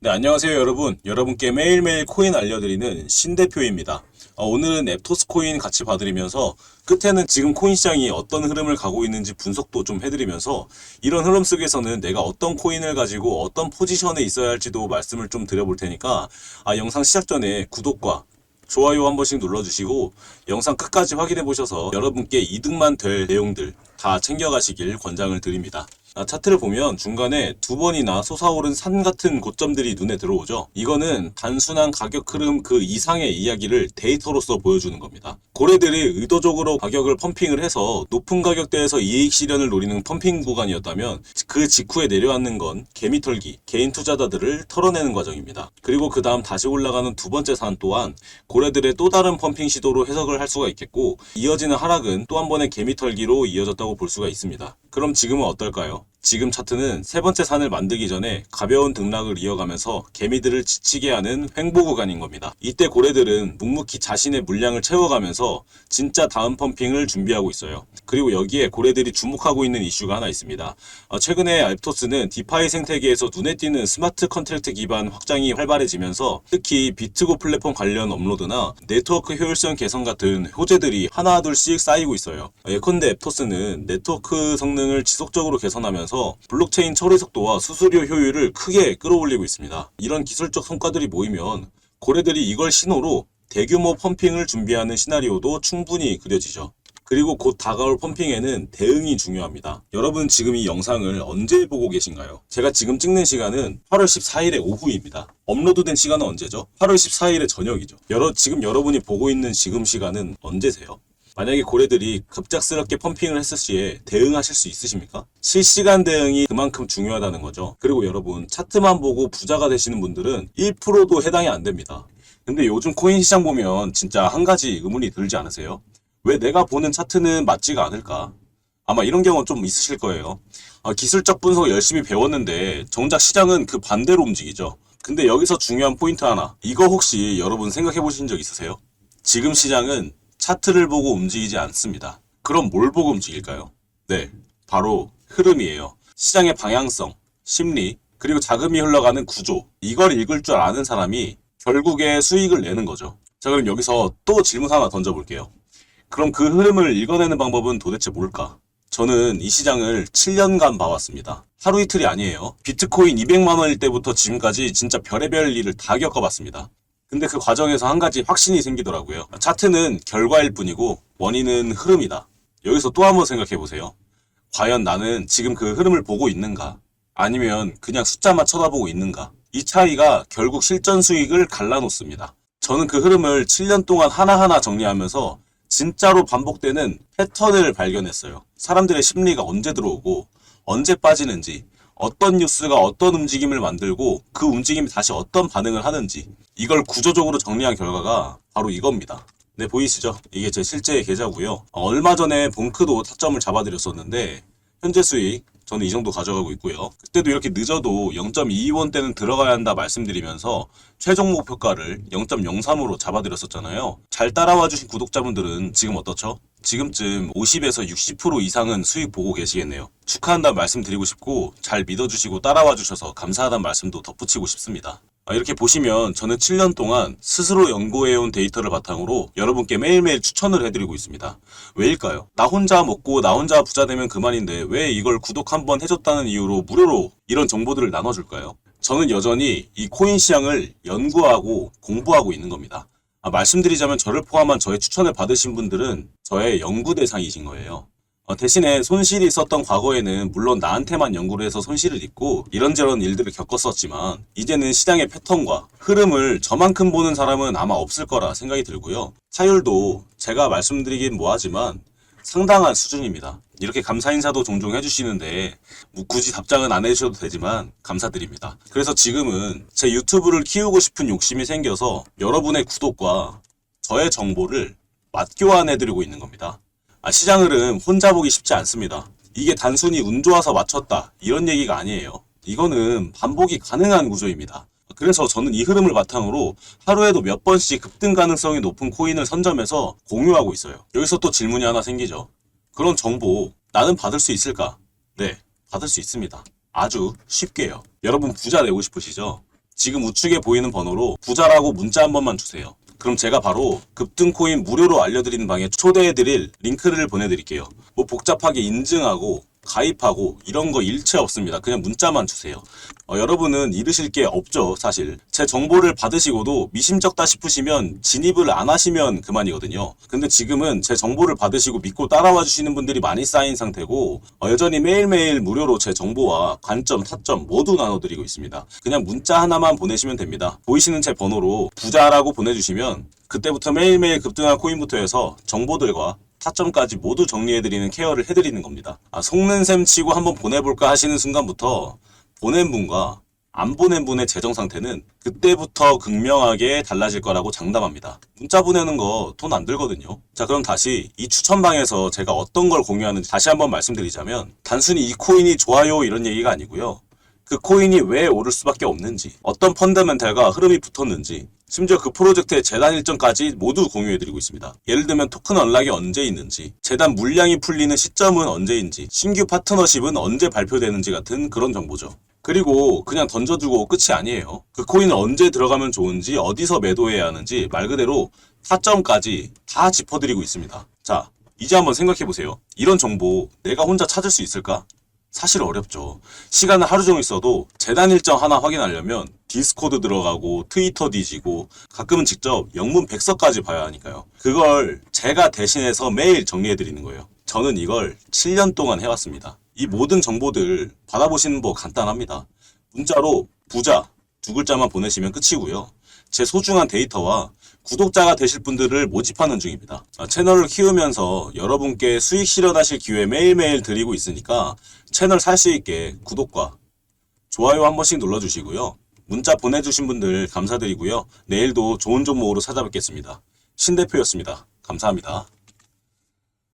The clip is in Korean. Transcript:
네, 안녕하세요, 여러분. 여러분께 매일매일 코인 알려드리는 신 대표입니다. 어, 오늘은 앱토스 코인 같이 봐드리면서 끝에는 지금 코인 시장이 어떤 흐름을 가고 있는지 분석도 좀 해드리면서 이런 흐름 속에서는 내가 어떤 코인을 가지고 어떤 포지션에 있어야 할지도 말씀을 좀 드려볼 테니까 아, 영상 시작 전에 구독과 좋아요 한 번씩 눌러주시고 영상 끝까지 확인해 보셔서 여러분께 이득만 될 내용들 다 챙겨가시길 권장을 드립니다. 아, 차트를 보면 중간에 두 번이나 솟아오른 산 같은 고점들이 눈에 들어오죠. 이거는 단순한 가격 흐름 그 이상의 이야기를 데이터로서 보여주는 겁니다. 고래들이 의도적으로 가격을 펌핑을 해서 높은 가격대에서 이익 실현을 노리는 펌핑 구간이었다면 그 직후에 내려앉는 건 개미털기, 개인 투자자들을 털어내는 과정입니다. 그리고 그 다음 다시 올라가는 두 번째 산 또한 고래들의 또 다른 펌핑 시도로 해석을 할 수가 있겠고 이어지는 하락은 또 한 번의 개미털기로 이어졌다고 볼 수가 있습니다. 그럼 지금은 어떨까요? 지금 차트는 세 번째 산을 만들기 전에 가벼운 등락을 이어가면서 개미들을 지치게 하는 횡보 구간인 겁니다. 이때 고래들은 묵묵히 자신의 물량을 채워가면서 진짜 다음 펌핑을 준비하고 있어요. 그리고 여기에 고래들이 주목하고 있는 이슈가 하나 있습니다. 어, 최근에 알토스는 디파이 생태계에서 눈에 띄는 스마트 컨트랙트 기반 확장이 활발해지면서 특히 비트고 플랫폼 관련 업로드나 네트워크 효율성 개선 같은 호재들이 하나둘씩 쌓이고 있어요. 예컨대 앱토스는 네트워크 성능을 지속적으로 개선하면서 블록체인 처리 속도와 수수료 효율을 크게 끌어올리고 있습니다. 이런 기술적 성과들이 모이면 고래들이 이걸 신호로 대규모 펌핑을 준비하는 시나리오도 충분히 그려지죠. 그리고 곧 다가올 펌핑에는 대응이 중요합니다. 여러분 지금 이 영상을 언제 보고 계신가요? 제가 지금 찍는 시간은 8월 14일의 오후입니다. 업로드된 시간은 언제죠? 8월 14일의 저녁이죠. 여러, 지금 여러분이 보고 있는 지금 시간은 언제세요? 만약에 고래들이 급작스럽게 펌핑을 했을 시에 대응하실 수 있으십니까? 실시간 대응이 그만큼 중요하다는 거죠. 그리고 여러분 차트만 보고 부자가 되시는 분들은 1%도 해당이 안 됩니다. 근데 요즘 코인 시장 보면 진짜 한 가지 의문이 들지 않으세요? 왜 내가 보는 차트는 맞지가 않을까? 아마 이런 경우 좀 있으실 거예요. 아, 기술적 분석을 열심히 배웠는데 정작 시장은 그 반대로 움직이죠. 근데 여기서 중요한 포인트 하나. 이거 혹시 여러분 생각해 보신 적 있으세요? 지금 시장은 차트를 보고 움직이지 않습니다. 그럼 뭘 보고 움직일까요? 네, 바로 흐름이에요. 시장의 방향성, 심리, 그리고 자금이 흘러가는 구조. 이걸 읽을 줄 아는 사람이 결국에 수익을 내는 거죠. 자, 그럼 여기서 또 질문 하나 던져볼게요. 그럼 그 흐름을 읽어내는 방법은 도대체 뭘까? 저는 이 시장을 7년간 봐왔습니다. 하루 이틀이 아니에요. 비트코인 200만 원일 때부터 지금까지 진짜 별의별 일을 다 겪어봤습니다. 근데 그 과정에서 한 가지 확신이 생기더라고요. 차트는 결과일 뿐이고 원인은 흐름이다. 여기서 또 한번 생각해 보세요. 과연 나는 지금 그 흐름을 보고 있는가? 아니면 그냥 숫자만 쳐다보고 있는가? 이 차이가 결국 실전 수익을 갈라놓습니다. 저는 그 흐름을 7년 동안 하나하나 정리하면서 진짜로 반복되는 패턴을 발견했어요. 사람들의 심리가 언제 들어오고 언제 빠지는지 어떤 뉴스가 어떤 움직임을 만들고 그 움직임이 다시 어떤 반응을 하는지 이걸 구조적으로 정리한 결과가 바로 이겁니다. 네, 보이시죠? 이게 제 실제 계좌고요. 얼마 전에 봉크도 타점을 잡아드렸었는데 현재 수익 저는 이 정도 가져가고 있고요. 그때도 이렇게 늦어도 0.22원대는 들어가야 한다 말씀드리면서 최종 목표가를 0.03으로 잡아드렸었잖아요. 잘 따라와 주신 구독자분들은 지금 어떻죠? 지금쯤 50에서 60% 이상은 수익 보고 계시겠네요. 축하한다는 말씀 드리고 싶고 잘 믿어주시고 따라와 주셔서 감사하다는 말씀도 덧붙이고 싶습니다. 아, 이렇게 보시면 저는 7년 동안 스스로 연구해온 데이터를 바탕으로 여러분께 매일매일 추천을 해드리고 있습니다. 왜일까요? 나 혼자 먹고 나 혼자 부자 되면 그만인데 왜 이걸 구독 한번 해줬다는 이유로 무료로 이런 정보들을 나눠줄까요? 저는 여전히 이 코인 시장을 연구하고 공부하고 있는 겁니다. 아, 말씀드리자면 저를 포함한 저의 추천을 받으신 분들은 저의 연구 대상이신 거예요. 어, 대신에 손실이 있었던 과거에는 물론 나한테만 연구를 해서 손실을 입고 이런저런 일들을 겪었었지만 이제는 시장의 패턴과 흐름을 저만큼 보는 사람은 아마 없을 거라 생각이 들고요. 차율도 제가 말씀드리긴 뭐하지만 상당한 수준입니다. 이렇게 감사 인사도 종종 해주시는데 뭐 굳이 답장은 안 해주셔도 되지만 감사드립니다. 그래서 지금은 제 유튜브를 키우고 싶은 욕심이 생겨서 여러분의 구독과 저의 정보를 맞교환해드리고 있는 겁니다. 아, 시장 흐름 혼자 보기 쉽지 않습니다. 이게 단순히 운 좋아서 맞췄다 이런 얘기가 아니에요. 이거는 반복이 가능한 구조입니다. 그래서 저는 이 흐름을 바탕으로 하루에도 몇 번씩 급등 가능성이 높은 코인을 선점해서 공유하고 있어요. 여기서 또 질문이 하나 생기죠. 그런 정보 나는 받을 수 있을까? 네, 받을 수 있습니다. 아주 쉽게요. 여러분 부자 되고 싶으시죠? 지금 우측에 보이는 번호로 부자라고 문자 한 번만 주세요. 그럼 제가 바로 급등코인 무료로 알려드리는 방에 초대해드릴 링크를 보내드릴게요. 뭐 복잡하게 인증하고 가입하고 이런 거 일체 없습니다. 그냥 문자만 주세요. 어, 여러분은 잃으실 게 없죠, 사실. 제 정보를 받으시고도 미심쩍다 싶으시면 진입을 안 하시면 그만이거든요. 근데 지금은 제 정보를 받으시고 믿고 따라와 주시는 분들이 많이 쌓인 상태고 어, 여전히 매일매일 무료로 제 정보와 관점, 타점 모두 나눠드리고 있습니다. 그냥 문자 하나만 보내시면 됩니다. 보이시는 제 번호로 부자라고 보내주시면 그때부터 매일매일 급등한 코인부터 해서 정보들과 타점까지 모두 정리해드리는 케어를 해드리는 겁니다. 아, 속는 셈 치고 한번 보내볼까 하시는 순간부터 보낸 분과 안 보낸 분의 재정 상태는 그때부터 극명하게 달라질 거라고 장담합니다. 문자 보내는 거 돈 안 들거든요. 자, 그럼 다시 이 추천방에서 제가 어떤 걸 공유하는지 다시 한번 말씀드리자면 단순히 이 코인이 좋아요 이런 얘기가 아니고요. 그 코인이 왜 오를 수밖에 없는지, 어떤 펀더멘탈과 흐름이 붙었는지, 심지어 그 프로젝트의 재단 일정까지 모두 공유해드리고 있습니다. 예를 들면 토큰 언락이 언제 있는지, 재단 물량이 풀리는 시점은 언제인지, 신규 파트너십은 언제 발표되는지 같은 그런 정보죠. 그리고 그냥 던져두고 끝이 아니에요. 그 코인을 언제 들어가면 좋은지, 어디서 매도해야 하는지 말 그대로 타점까지 다 짚어드리고 있습니다. 자, 이제 한번 생각해보세요. 이런 정보 내가 혼자 찾을 수 있을까? 사실 어렵죠. 시간을 하루 종일 써도 재단 일정 하나 확인하려면 디스코드 들어가고 트위터 뒤지고 가끔은 직접 영문 백서까지 봐야 하니까요. 그걸 제가 대신해서 매일 정리해 드리는 거예요. 저는 이걸 7년 동안 해왔습니다. 이 모든 정보들 받아보시는 법 간단합니다. 문자로 부자 두 글자만 보내시면 끝이고요. 제 소중한 데이터와 구독자가 되실 분들을 모집하는 중입니다. 아, 채널을 키우면서 여러분께 수익 실현하실 기회 매일매일 드리고 있으니까 채널 살 수 있게 구독과 좋아요 한 번씩 눌러주시고요. 문자 보내주신 분들 감사드리고요. 내일도 좋은 종목으로 찾아뵙겠습니다. 신 대표였습니다. 감사합니다.